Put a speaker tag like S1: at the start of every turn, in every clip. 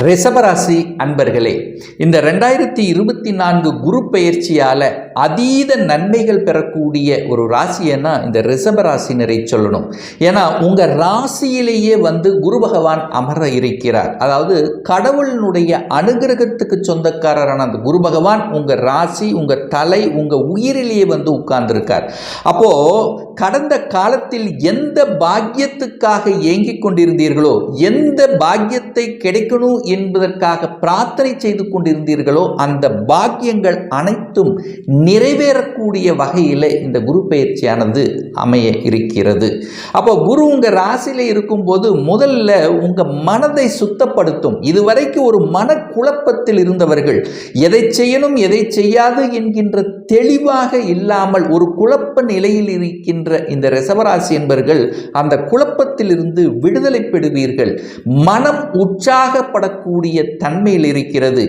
S1: ரிஷபராசி அன்பர்களே இந்த ரெண்டாயிரத்தி இருபத்தி நான்கு குரு பயிற்சியால் அதீத நன்மைகள் பெறக்கூடிய ஒரு ராசியன்னா இந்த ரிஷபராசினரை சொல்லணும். ஏன்னா உங்கள் ராசியிலேயே வந்து குரு பகவான் அமர இருக்கிறார். அதாவது கடவுளினுடைய அனுகிரகத்துக்கு சொந்தக்காரரான அந்த குரு பகவான் உங்கள் ராசி உங்கள் தலை உங்கள் உயிரிலேயே வந்து உட்கார்ந்துருக்கார். அப்போது கடந்த காலத்தில் எந்த பாக்கியத்துக்காக ஏங்கிக் கொண்டிருந்தீர்களோ எந்த பாக்கியத்தை கிடைக்கணும் என்பதற்காக பிரார்த்தனை செய்து கொண்டிருந்தீர்களோ அந்த பாக்கியங்கள் அனைத்தும் நிறைவேறக்கூடிய வகையில் இந்த குரு பயிற்சியானது அமைய இருக்கிறது. அப்போ குரு உங்கள் ராசியில் இருக்கும்போது முதல்ல உங்கள் மனதை சுத்தப்படுத்தும். இதுவரைக்கும் ஒரு மனக்குழப்பத்தில் இருந்தவர்கள் எதை செய்யணும் எதை செய்யாது என்கின்ற தெளிவாக இல்லாமல் ஒரு குழப்ப நிலையில் இருக்கின்ற இந்த ரிசவராசி என்பர்கள் அந்த குழப்பத்திலிருந்து விடுதலை பெறுவீர்கள். மனம் உற்சாகப்படக்கூடிய தன்மையில் இருக்கிறது.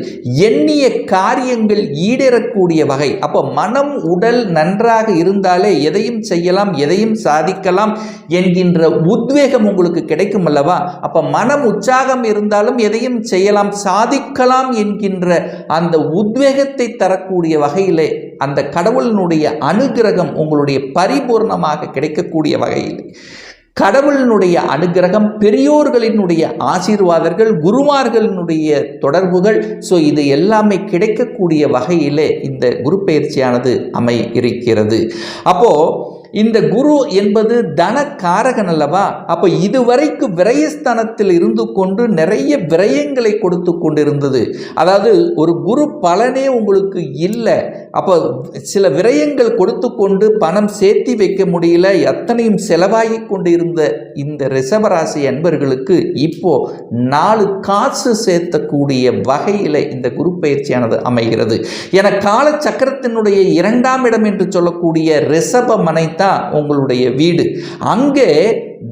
S1: எண்ணிய காரியங்கள் ஈடேறக்கூடிய வகை. அப்போ மனம் உடல் நன்றாக இருந்தாலே எதையும் செய்யலாம் எதையும் சாதிக்கலாம் என்கின்ற உத்வேகம் உங்களுக்கு கிடைக்கும் அல்லவா? அப்போ மனம் உற்சாகம் இருந்தாலும் எதையும் செய்யலாம் சாதிக்கலாம் என்கின்ற அந்த உத்வேகத்தை தரக்கூடிய வகையிலே அந்த கடவுளினுடைய அனுகிரகம் உங்களுடைய பரிபூர்ணமாக கிடைக்கக்கூடிய வகையில். கடவுளினுடைய அனுகிரகம் பெரியோர்களினுடைய ஆசீர்வாதங்கள் குருமார்களினுடைய தொடர்புகள் ஸோ இது எல்லாமே கிடைக்கக்கூடிய வகையிலே இந்த குரு பயிற்சியானது அமை இருக்கிறது. அப்போது இந்த குரு என்பது தனக்காரகன் அல்லவா? அப்போ இதுவரைக்கும் விரயஸ்தானத்தில் இருந்து கொண்டு நிறைய விரயங்களை கொடுத்து கொண்டிருந்தது. அதாவது ஒரு குரு பலனே உங்களுக்கு இல்லை. அப்போ சில விரயங்கள் கொடுத்து கொண்டு பணம் சேர்த்தி வைக்க முடியல. எத்தனையும் செலவாகி கொண்டு இருந்த இந்த ரிஷபராசி அன்பர்களுக்கு இப்போ நாலு காசு சேர்த்தக்கூடிய வகையில் இந்த குரு பயிற்சியானது அமைகிறது. என கால சக்கரத்தினுடைய இரண்டாம் இடம் என்று சொல்லக்கூடிய ரிஷப மனை தான் உங்களுடைய வீடு. அங்கே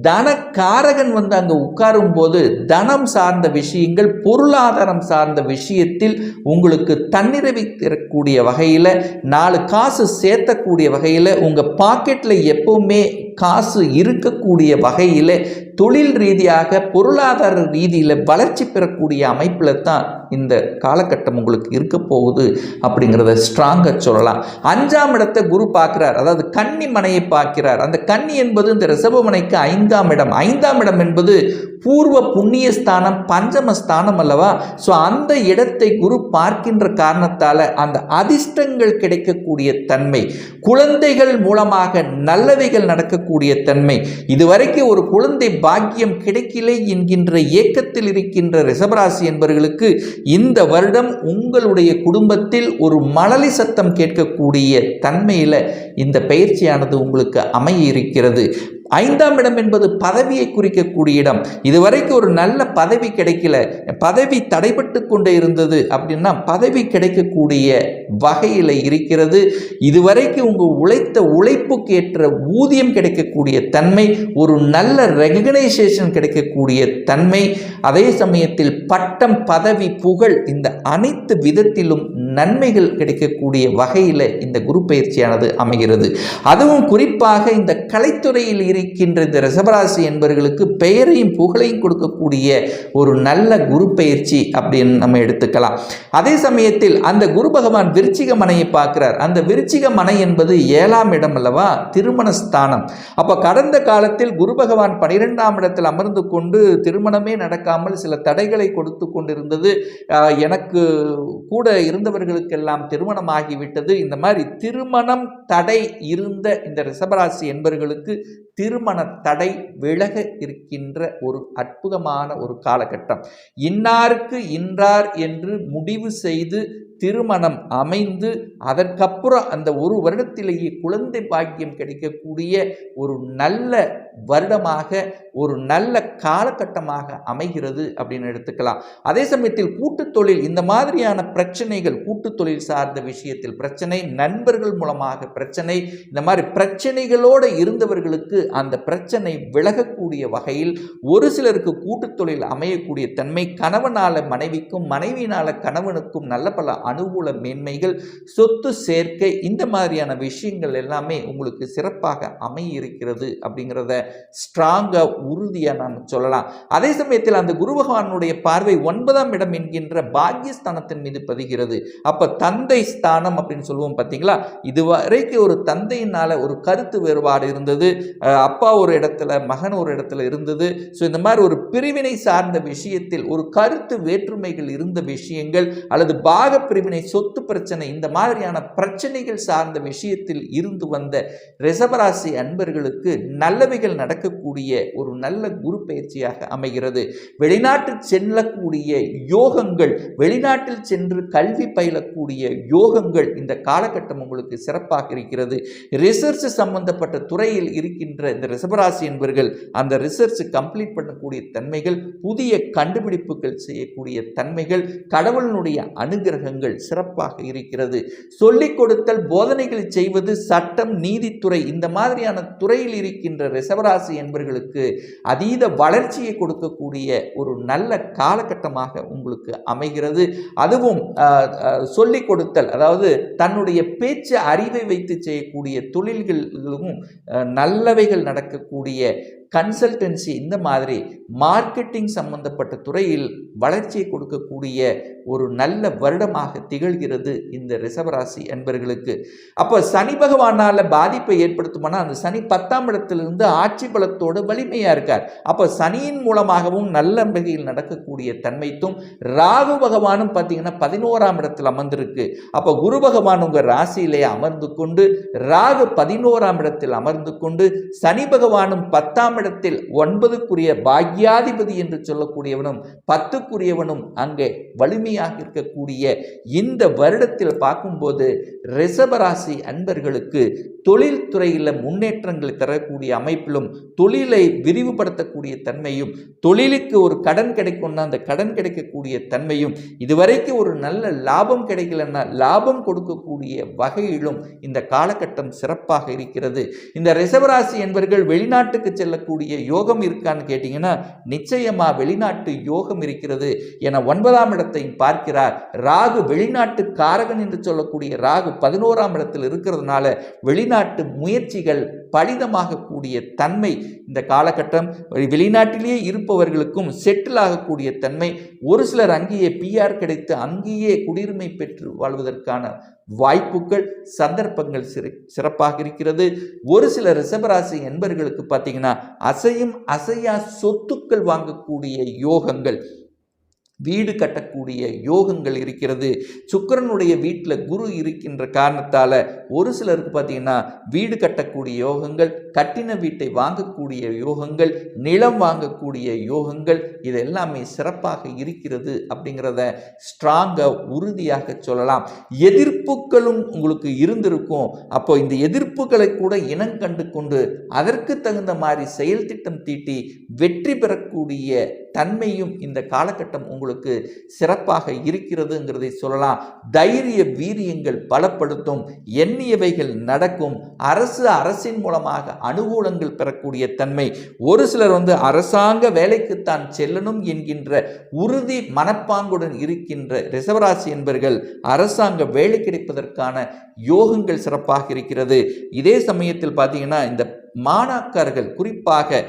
S1: தனக்காரகன் வந்து அங்கே உட்காரும் போது தனம் சார்ந்த விஷயங்கள் பொருளாதாரம் சார்ந்த விஷயத்தில் உங்களுக்கு தன்னிறைவை தரக்கூடிய வகையில் நாலு காசு சேர்த்தக்கூடிய வகையில் உங்கள் பாக்கெட்டில் எப்பவுமே காசு இருக்கக்கூடிய வகையில் தொழில் ரீதியாக பொருளாதார ரீதியில் வளர்ச்சி பெறக்கூடிய அமைப்பில் தான் இந்த காலகட்டம் உங்களுக்கு இருக்க போகுது அப்படிங்கிறத ஸ்ட்ராங்காக சொல்லலாம். அஞ்சாம் இடத்தை குரு பார்க்குறார். அதாவது கன்னி மனையை பார்க்கிறார். அந்த கன்னி என்பது இந்த ரிசபமனைக்கு ஐந்தாம் இடம். ஐந்தாம் இடம் என்பது பூர்வ புண்ணிய ஸ்தானம் பஞ்சம ஸ்தானம் அல்லவா? ஸோ அந்த இடத்தை குரு பார்க்கின்ற காரணத்தால் அந்த அதிர்ஷ்டங்கள் கிடைக்கக்கூடிய தன்மை குழந்தைகள் மூலமாக நல்லவைகள் நடக்கக்கூடிய தன்மை இதுவரைக்கும் ஒரு குழந்தை பாக்கியம் கிடைக்கலை என்கின்ற ஏக்கத்தில் இருக்கின்ற ரிஷபராசி என்பவர்களுக்கு இந்த வருடம் உங்களுடைய குடும்பத்தில் ஒரு மழலை சத்தம் கேட்கக்கூடிய தன்மையில் இந்த பயிற்சியானது உங்களுக்கு அமைய இருக்கிறது. ஐந்தாம் இடம் என்பது பதவியை குறிக்கக்கூடிய இடம். இதுவரைக்கும் ஒரு நல்ல பதவி கிடைக்கல. பதவி தடைபட்டு கொண்டே இருந்தது அப்படின்னா பதவி கிடைக்கக்கூடிய வகையில் இருக்கிறது. இதுவரைக்கும் உங்கள் உழைத்த உழைப்புக்கு ஏற்ற ஊதியம் கிடைக்கக்கூடிய தன்மை ஒரு நல்ல ரெகனைசேஷன் கிடைக்கக்கூடிய தன்மை. அதே சமயத்தில் பட்டம் பதவி புகழ் இந்த அனைத்து விதத்திலும் நன்மைகள் கிடைக்கக்கூடிய வகையில் இந்த குரு பயிற்சியானது அமைகிறது. அதுவும் குறிப்பாக இந்த கலைத்துறையில் இருக்கின்ற இந்த ரிஷபராசி என்பவர்களுக்கு பெயரையும் புகழையும் கொடுக்கக்கூடிய ஒரு நல்ல குரு பயிற்சி அப்படின்னு நம்ம எடுத்துக்கலாம். அதே சமயத்தில் அந்த குரு பகவான் விருச்சிக மனையை பார்க்கிறார். அந்த விருச்சிக மனை என்பது ஏழாம் இடம் அல்லவா? திருமண ஸ்தானம். அப்போ கடந்த காலத்தில் குரு பகவான் பனிரெண்டாம் இடத்தில் அமர்ந்து கொண்டு திருமணமே நடக்காமல் சில தடைகளை கொடுத்து கொண்டிருந்தது. எனக்கு கூட இருந்தவர்களுக்கெல்லாம் திருமணம் ஆகிவிட்டது இந்த மாதிரி திருமணம் தடை இருந்த இந்த ரிஷபராசி என்பவர்களுக்கு திருமண தடை விலக இருக்கின்ற ஒரு அற்புதமான ஒரு காலகட்டம். இன்னாருக்கு இன்றார் என்று முடிவு செய்து திருமணம் அமைந்து அதற்கப்புறம் அந்த ஒரு வருடத்திலேயே குழந்தை பாக்கியம் கிடைக்கக்கூடிய ஒரு நல்ல வருடமாக ஒரு நல்ல காலகட்டமாக அமைகிறது அப்படின்னு எடுத்துக்கலாம். அதே சமயத்தில் கூட்டுத் தொழில் இந்த மாதிரியான பிரச்சனைகள் கூட்டுத் தொழில் சார்ந்த விஷயத்தில் பிரச்சனை நண்பர்கள் மூலமாக பிரச்சனை இந்த மாதிரி பிரச்சனைகளோடு இருந்தவர்களுக்கு அந்த பிரச்சனை விலகக்கூடிய வகையில் ஒரு சிலருக்கு கூட்டுத் தொழில் அமையக்கூடிய தன்மை கணவனால மனைவிக்கும் மனைவியினால கணவனுக்கும் நல்ல பல அனுகூல மேன்மைகள் சொத்து சேர்க்கை இந்த மாதிரியான விஷயங்கள் எல்லாமே உங்களுக்கு சிறப்பாக அமைய இருக்கிறது அப்படிங்கிறத ஸ்ட்ராங்காக உறுதியாக நாம் சொல்லலாம். அதே சமயத்தில் அந்த குரு பகவானுடைய பார்வை ஒன்பதாம் இடம் என்கின்ற பாக்யஸ்தானத்தின் மீது பதிகிறது. அப்போ தந்தை ஸ்தானம் அப்படின்னு சொல்லுவோம் பார்த்தீங்களா? இதுவரைக்கும் ஒரு தந்தையினால் ஒரு கருத்து வேறுபாடு இருந்தது. அப்பா ஒரு இடத்துல மகன் ஒரு இடத்துல இருந்தது. ஸோ இந்த மாதிரி ஒரு பிரிவினை சார்ந்த விஷயத்தில் ஒரு கருத்து வேற்றுமைகள் இருந்த விஷயங்கள் அல்லது பாக பிரிவினை சொத்து பிரச்சனை இந்த மாதிரியான பிரச்சனைகள் சார்ந்த விஷயத்தில் இருந்து வந்த ரிசபராசி அன்பர்களுக்கு நல்லவைகள் நடக்கக்கூடிய ஒரு நல்ல குரு பயிற்சியாக அமைகிறது. வெளிநாட்டு செல்லக்கூடிய யோகங்கள் வெளிநாட்டில் சென்று கல்வி பயிலக்கூடிய யோகங்கள் இந்த காலகட்டம் உங்களுக்கு சிறப்பாக இருக்கிறது. ரிசர்ச் சம்பந்தப்பட்ட துறையில் இருக்கின்ற இந்த ரிசபராசி என்பர்கள் அந்த ரிசர்ச் கம்ப்ளீட் பண்ணக்கூடிய தன்மைகள் புதிய கண்டுபிடிப்புகள் செய்யக்கூடிய தன்மைகள் கடவுளினுடைய அனுகிரகங்கள் சிறப்பாக இருக்கிறது. சொல்லிக் கொடுத்தல் போதனைகள் செய்வது சட்டம் நீதித்துறை இந்த மாதிரியான துறையில் இருக்கின்ற ரிசவராசி என்பர்களுக்கு அதீத வளர்ச்சியை கொடுக்கக்கூடிய ஒரு நல்ல காலகட்டமாக உங்களுக்கு அமைகிறது. அதுவும் சொல்லிக் கொடுத்தல் அதாவது தன்னுடைய பேச்சு அறிவை வைத்து செய்யக்கூடிய தொழில்களும் நல்லவைகள் நடக்கக்கூடிய கன்சல்டன்சி இந்த மாதிரி மார்க்கெட்டிங் சம்பந்தப்பட்ட துறையில் வளர்ச்சியை கொடுக்கக்கூடிய ஒரு நல்ல வருடமாக திகழ்கிறது இந்த ரிஷபராசி என்பர்களுக்கு அப்போ சனி பகவானால் பாதிப்பை ஏற்படுத்துமானா அந்த சனி பத்தாம் இடத்திலிருந்து ஆட்சி பலத்தோடு வலிமையாக இருக்கார். அப்போ சனியின் மூலமாகவும் நல்ல வகையில் நடக்கக்கூடிய தன்மைத்தும் ராகு பகவானும் பார்த்தீங்கன்னா பதினோராம் இடத்தில் அமர்ந்திருக்கு. அப்போ குரு பகவான் உங்கள் ராசியிலே அமர்ந்து கொண்டு ராகு பதினோராம் இடத்தில் அமர்ந்து கொண்டு சனி பகவானும் பத்தாம் இடத்தில் ஒன்பதுக்குரிய பாக்யாதிபதி என்று சொல்லக்கூடியவனும் பத்துக்குரியவனும் அங்கே வலிமையாக இருக்கக்கூடிய இந்த வருடத்தில் பார்க்கும்போது ரிசபராசி அன்பர்களுக்கு தொழில் துறையில் முன்னேற்றங்களை தரக்கூடிய அமைப்பிலும் தொழிலை விரிவுபடுத்தக்கூடிய தன்மையும் தொழிலுக்கு ஒரு கடன் கிடைக்கும்னா அந்த கடன் கிடைக்கக்கூடிய தன்மையும் இதுவரைக்கும் ஒரு நல்ல லாபம் கிடைக்கலன்னா லாபம் கொடுக்கக்கூடிய வகையிலும் இந்த காலகட்டம் சிறப்பாக இருக்கிறது. இந்த ரிசவராசி என்பவர்கள் வெளிநாட்டுக்கு செல்லக்கூடிய யோகம் இருக்கான்னு கேட்டிங்கன்னா நிச்சயமா வெளிநாட்டு யோகம் இருக்கிறது என ஒன்பதாம் இடத்தையும் பார்க்கிறார். ராகு வெளிநாட்டு காரகன் என்று சொல்லக்கூடிய ராகு பதினோராம் இடத்தில் இருக்கிறதுனால வெளிநாட்டு முயற்சிகள் பலிதமாகக்கூடிய தன்மை இந்த காலகட்டம். வெளிநாட்டிலேயே இருப்பவர்களுக்கும் செட்டில் ஆகக்கூடிய தன்மை. ஒரு சிலர் அங்கேயே பிஆர் கிடைத்து அங்கேயே குடியுரிமை பெற்று வாழ்வதற்கான வாய்ப்புகள் சந்தர்ப்பங்கள் சிறு சிறப்பாக இருக்கிறது. ஒரு சில ரிஷபராசி என்பர்களுக்கு பார்த்தீங்கன்னா அசையும் அசையா சொத்துக்கள் வாங்கக்கூடிய யோகங்கள் வீடு கட்டக்கூடிய யோகங்கள் இருக்கிறது. சுக்கரனுடைய வீட்டில் குரு இருக்கின்ற காரணத்தால் ஒரு சிலருக்கு பார்த்தீங்கன்னா வீடு கட்டக்கூடிய யோகங்கள் கட்டின வீட்டை வாங்கக்கூடிய யோகங்கள் நிலம் வாங்கக்கூடிய யோகங்கள் இது எல்லாமே சிறப்பாக இருக்கிறது அப்படிங்கிறத ஸ்ட்ராங்காக உறுதியாக சொல்லலாம். எதிர்ப்புகளும் உங்களுக்கு இருந்திருக்கும். அப்போ இந்த எதிர்ப்புகளை கூட இனங்கண்டு கொண்டு அதற்கு தகுந்த மாதிரி செயல் திட்டம் தீட்டி வெற்றி பெறக்கூடிய தன்மையும் இந்த காலகட்டம் உங்களுக்கு சிறப்பாக இருக்கிறதுங்கிறதை சொல்லலாம். தைரிய வீரியங்கள் பலப்படுத்தும் எண்ணியவைகள் நடக்கும் அரசு அரசின் மூலமாக அனுகூலங்கள் பெறக்கூடிய தன்மை. ஒரு சிலர் வந்து அரசாங்க வேலைக்குத்தான் செல்லணும் என்கின்ற உறுதி மனப்பாங்குடன் இருக்கின்ற ரிசவராசி என்பர்கள் அரசாங்க வேலை கிடைப்பதற்கான யோகங்கள் சிறப்பாக இருக்கிறது. இதே சமயத்தில் பார்த்தீங்கன்னா இந்த மாணாக்கர்கள் குறிப்பாக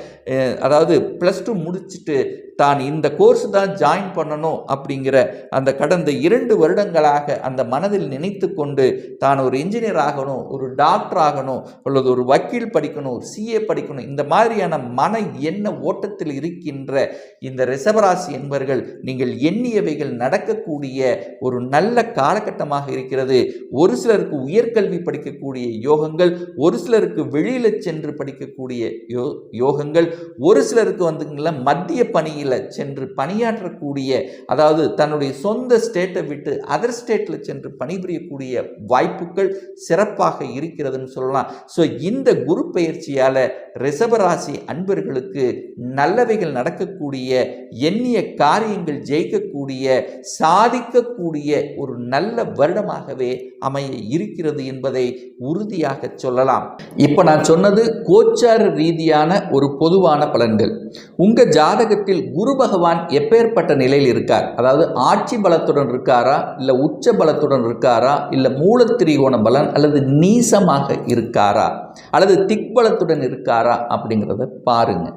S1: அதாவது ப்ளஸ் டூ முடிச்சுட்டு தான் இந்த கோர்ஸ் தான் ஜாயின் பண்ணணும் அப்படிங்கிற அந்த கடந்த இரண்டு வருடங்களாக அந்த மனதில் நினைத்து கொண்டு தான் ஒரு இன்ஜினியர் ஆகணும் ஒரு டாக்டர் ஆகணும் அல்லது ஒரு வக்கீல் படிக்கணும் ஒரு சிஏ படிக்கணும் இந்த மாதிரியான மன எண்ண ஓட்டத்தில் இருக்கின்ற இந்த ரிசவராசி என்பவர்கள் நீங்கள் எண்ணியவைகள் நடக்கக்கூடிய ஒரு நல்ல காலகட்டமாக இருக்கிறது. ஒரு சிலருக்கு உயர்கல்வி படிக்கக்கூடிய யோகங்கள் ஒரு சிலருக்கு வெளியில் சென்று படிக்கக்கூடிய யோ யோகங்கள் ஒரு சிலருக்கு வந்துங்களா மத்திய பணியில் சென்று பணியாற்றக்கூடிய அதாவது தன்னுடைய சொந்த ஸ்டேட்டை விட்டு அதர் ஸ்டேட்டில் சென்று பணிபுரியக்கூடிய வாய்ப்புகள் சிறப்பாக இருக்கிறதுன்னு சொல்லலாம். ஸோ இந்த குரு பயிற்சியால் ரிஷபராசி அன்பர்களுக்கு நல்லவைகள் நடக்கக்கூடிய எண்ணிய காரியங்கள் ஜெயிக்கக்கூடிய சாதிக்கக்கூடிய ஒரு நல்ல வருடமாகவே அமைய இருக்கிறது என்பதை உறுதியாக சொல்லலாம். இப்போ நான் சொன்னது கோச்சார ரீதியான ஒரு பொதுவான பலன்கள். உங்க ஜாதகத்தில் குரு பகவான் எப்பேற்பட்ட நிலையில் இருக்கார்? அதாவது ஆட்சி பலத்துடன் இருக்காரா? இல்லை உச்ச பலத்துடன் இருக்காரா? இல்லை மூலத்திரிகோண பலன் அல்லது நீசமாக இருக்காரா? அல்லது திக்பலத்துடன் இருக்காரா அப்படிங்கிறத பாருங்க.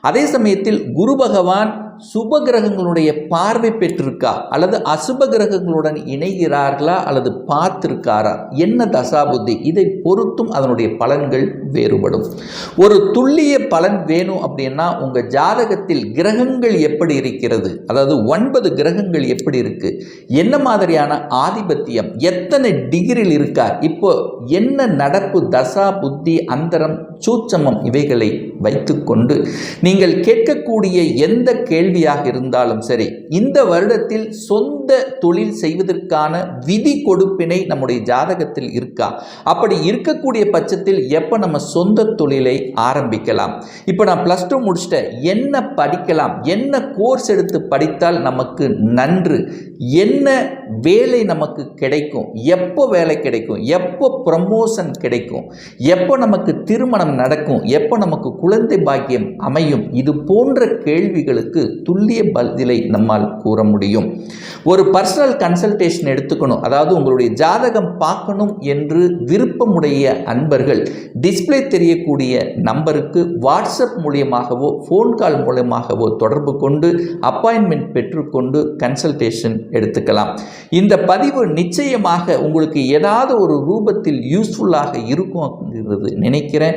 S1: அதே சமயத்தில் குரு பகவான் சுப கிரகங்களுடைய பார்வை பெற்றிருக்கா? அல்லது அசுப கிரகங்களுடன் இணைகிறார்களா? அல்லது பார்த்திருக்காரா? என்ன தசாபுத்தி? இதை பொறுத்தும் அதனுடைய பலன்கள் வேறுபடும். ஒரு துல்லிய பலன் வேணும் அப்படின்னா உங்கள் ஜாதகத்தில் கிரகங்கள் எப்படி இருக்கிறது? அதாவது ஒன்பது கிரகங்கள் எப்படி இருக்கு? என்ன மாதிரியான ஆதிபத்தியம்? எத்தனை டிகிரியில் இருக்கார்? இப்போ என்ன நடப்பு தசா புத்தி அந்தரம் சூட்சமம் இவைகளை வைத்துக்கொண்டு நீங்கள் கேட்கக்கூடிய எந்த கேள்வியாக இருந்தாலும் சரி இந்த வருடத்தில் சொந்த தொழில் செய்வதற்கான விதி கொடுப்பினை நம்முடைய ஜாதகத்தில் இருக்கா? அப்படி இருக்கக்கூடிய பட்சத்தில் எப்போ நம்ம சொந்த தொழிலை ஆரம்பிக்கலாம்? இப்போ நான் ப்ளஸ் டூ முடிச்சுட்டேன். என்ன படிக்கலாம்? என்ன கோர்ஸ் எடுத்து படித்தால் நமக்கு நன்று? என்ன வேலை நமக்கு கிடைக்கும்? எப்போ வேலை கிடைக்கும்? எப்போ ப்ரமோஷன் கிடைக்கும்? எப்போ நமக்கு திருமணம் நடக்கும். எப்போ நமக்கு குழந்தை பாக்கியம் அமையும்? இது போன்ற கேள்விகளுக்கு துல்லிய பதிலை நம்மால் கூற முடியும். ஒரு பர்சனல் கன்சல்டேஷன் எடுத்துக்கணும். அதாவது உங்களுடைய ஜாதகம் பார்க்கணும் என்று விருப்பமுடைய அன்பர்கள் டிஸ்பிளே தெரியக்கூடிய நம்பருக்கு வாட்ஸ்அப் மூலியமாகவோ ஃபோன் கால் மூலியமாகவோ தொடர்பு கொண்டு அப்பாயின்மெண்ட் பெற்றுக்கொண்டு கன்சல்டேஷன் எடுத்துக்கலாம். இந்த பதிவு நிச்சயமாக உங்களுக்கு ஏதாவது ஒரு ரூபத்தில் யூஸ்ஃபுல்லாக இருக்கும் நினைக்கிறேன்.